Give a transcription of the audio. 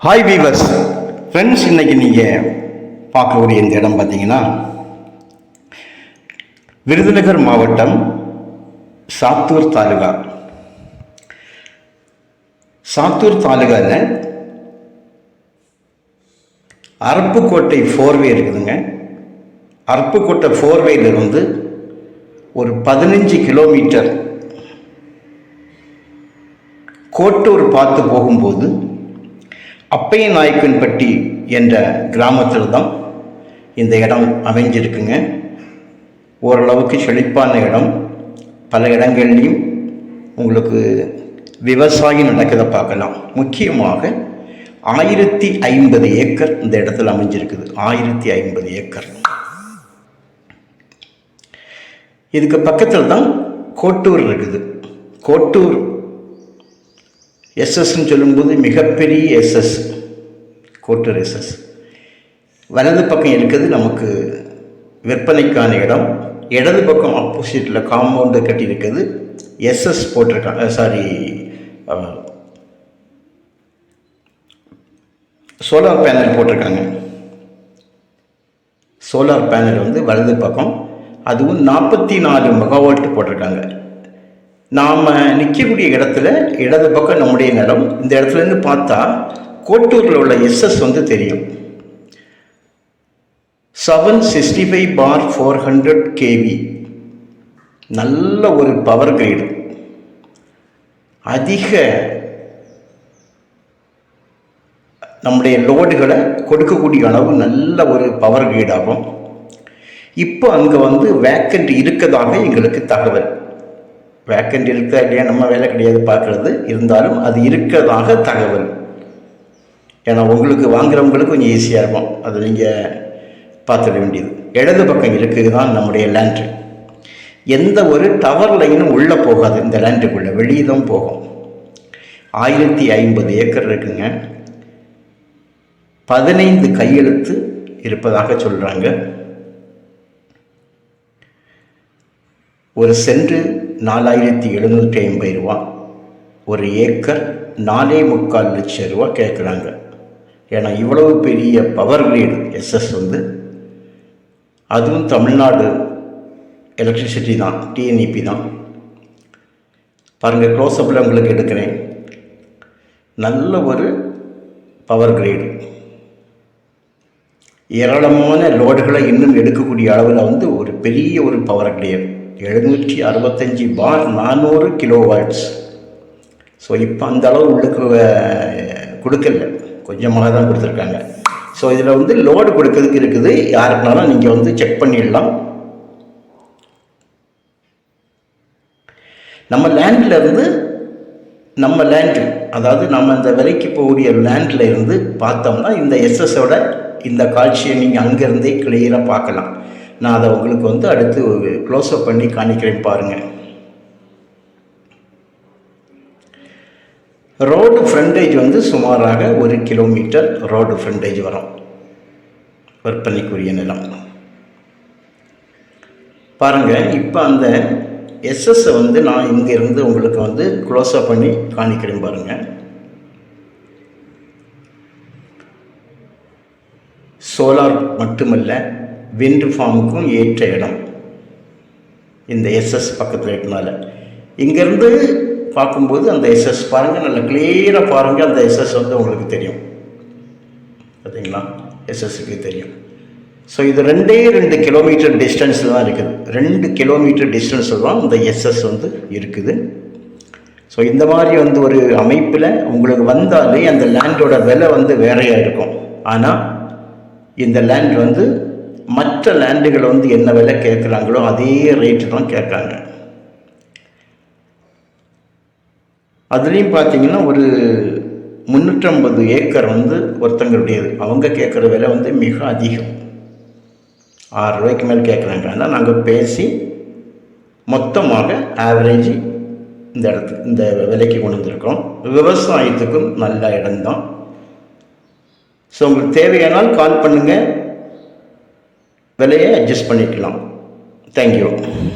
Hi viewers friends இன்னைக்கு நீங்கள் பார்க்கக்கூடிய இந்த இடம் பார்த்தீங்கன்னா விருதுநகர் மாவட்டம் சாத்தூர் தாலுகா. சாத்தூர் தாலுகாவில் அருப்புக்கோட்டை ஃபோர்வே இருக்குதுங்க. அருப்புக்கோட்டை ஃபோர்வேலிருந்து ஒரு பதினஞ்சு கிலோமீட்டர் கோட்டூர் பார்த்து போகும்போது அப்பைய நாயக்கன்பட்டி என்ற கிராமத்தில் தான் இந்த இடம் அமைஞ்சிருக்குங்க. ஓரளவுக்கு செழிப்பான இடம். பல இடங்கள்லையும் உங்களுக்கு விவசாயம் நடக்கிறத பார்க்கலாம். முக்கியமாக ஆயிரத்தி ஐம்பது ஏக்கர் இந்த இடத்துல அமைஞ்சிருக்குது. ஆயிரத்தி ஐம்பது ஏக்கர். இதுக்கு பக்கத்தில் தான் கோட்டூர் இருக்குது. கோட்டூர் எஸ்எஸ்ன்னு சொல்லும்போது மிகப்பெரிய எஸ்எஸ் கோட்டர் எஸ்எஸ் வலது பக்கம் இருக்கிறது நமக்கு விற்பனைக்கான இடம். இடது பக்கம் ஆப்போசிட்டில் காம்பவுண்டு கட்டியிருக்கிறது எஸ்எஸ் போட்டிருக்காங்க சாரி சோலார் பேனல் போட்டிருக்காங்க. சோலார் பேனல் வந்து வலது பக்கம். அதுவும் நாற்பத்தி நாலு மெகாவால்ட் போட்டிருக்காங்க. நாம் நிற்கக்கூடிய இடத்துல இடது பக்கம் நம்முடைய நிலம் இந்த இடத்துலேருந்து பார்த்தா கோட்டூரில் உள்ள எஸ்எஸ் வந்து தெரியும். Seven sixty five bar four hundred KV நல்ல ஒரு பவர் கிரேடு அதிக நம்முடைய லோடுகளை கொடுக்கக்கூடிய அளவு நல்ல ஒரு பவர் கிரேடாகும் இப்போ அங்கே வந்து வேக்கண்ட் இருக்கதாக எங்களுக்கு தகவல். வேக்கண்ட் இருக்கா இல்லையா நம்ம வேலை கிடையாது பார்க்குறது. இருந்தாலும் அது இருக்கிறதாக தகவல். ஏன்னா உங்களுக்கு வாங்குறவங்களுக்கு கொஞ்சம் ஈஸியாக இருக்கும். அதை நீங்கள் பார்த்துட வேண்டியது. இடது பக்கம் இருக்குது தான் நம்முடைய லேண்ட்ரு எந்த ஒரு டவர் லைனும் உள்ளே போகாது. இந்த லேண்டுக்குள்ளே வெளியே தான் போகும். ஆயிரத்தி ஐம்பது ஏக்கர் இருக்குங்க. பதினைந்து கையெழுத்து இருப்பதாக சொல்கிறாங்க ஒரு சென்று நாலாயிரத்தி எழுநூற்றி ஐம்பது ரூபா. ஒரு ஏக்கர் நாலே முக்கால் லட்சம் ரூபா கேட்குறாங்க. ஏன்னா இவ்வளவு பெரிய பவர் கிரேடு எஸ்எஸ் வந்து அதுவும் தமிழ்நாடு எலக்ட்ரிசிட்டி தான் டிஎன்இபி தான். பாருங்கள் க்ளோஸ்அப்பில் உங்களுக்கு எடுக்கிறேன். நல்ல ஒரு பவர் கிரேடு ஏராளமான லோடுகளை இன்னும் எடுக்கக்கூடிய அளவில் வந்து ஒரு பெரிய ஒரு பவர் கிரேடு எழுநூற்றி அறுபத்தஞ்சி பார் நானூறு கிலோ வாட்ஸ் ஸோ இப்போ அந்த அளவு உள்ளுக்கு கொடுக்கல. கொஞ்சமாக தான் கொடுத்துருக்காங்க. ஸோ இதில் வந்து லோடு கொடுக்கறதுக்கு இருக்குது. யாருக்குனாலும் நீங்கள் வந்து செக் பண்ணிடலாம். நம்ம லேண்டில் இருந்து நம்ம லேண்டு அதாவது நம்ம அந்த விலைக்கு போகக்கூடிய லேண்டில் இருந்து பார்த்தோம்னா இந்த எஸ்எஸோட இந்த காட்சியை நீங்கள் அங்கேருந்தே கிளியராக பார்க்கலாம். நான் அதை உங்களுக்கு வந்து அடுத்து க்ளோஸ்அப் பண்ணி காணிக்கிறேன் பாருங்கள் ரோடு ஃப்ரண்டேஜ் வந்து சுமாராக ஒரு கிலோமீட்டர் ரோடு ஃப்ரண்டேஜ் வரும். விற்பனைக்குரிய நிலம். பாருங்கள் இப்போ அந்த எஸ்எஸ்ஸை வந்து நான் இங்கேருந்து உங்களுக்கு வந்து க்ளோஸ்அப் பண்ணி காணிக்கிறேன் பாருங்கள் சோலார் மட்டுமல்ல விண்ட் ஃபார்முக்கும் ஏற்ற இடம். இந்த எஸ்எஸ் பக்கத்தில் இருக்கனால இங்கேருந்து பார்க்கும்போது அந்த எஸ்எஸ் பாருங்கள் நல்லா கிளியராக பாருங்கள் அந்த எஸ்எஸ் வந்து உங்களுக்கு தெரியும். பார்த்தீங்களா? எஸ்எஸ்க்கு தெரியும். ஸோ இது ரெண்டே ரெண்டு கிலோமீட்டர் டிஸ்டன்ஸில் தான் இருக்குது. ரெண்டு கிலோமீட்டர் டிஸ்டன்ஸில் தான் இந்த எஸ்எஸ் வந்து இருக்குது. ஸோ இந்த மாதிரி வந்து ஒரு அமைப்பில் உங்களுக்கு வந்தாலே அந்த லேண்டோட விலை வந்து வேறையாக இருக்கும். ஆனால் இந்த லேண்ட் வந்து மற்ற லேண்டுகள் வந்து என்ன விலை கேட்குறாங்களோ அதே ரேட்டு தான் கேட்காங்க. அதுலேயும் பார்த்தீங்கன்னா ஒரு முந்நூற்றம்பது ஏக்கர் வந்து ஒருத்தங்களுடையது. அவங்க கேட்குற விலை வந்து மிக அதிகம். ஆறு ரூபாய்க்கு மேலே கேட்குறாங்க. ஆனால் நாங்கள் பேசி மொத்தமாக ஆவரேஜ் இந்த இடத்துக்கு இந்த விலைக்கு கொண்டு வந்திருக்கோம் விவசாயத்துக்கும் நல்ல இடம்தான். ஸோ உங்களுக்கு தேவையானால் கால் பண்ணுங்கள் விலையை அட்ஜஸ்ட் பண்ணிக்கலாம். தேங்க்யூ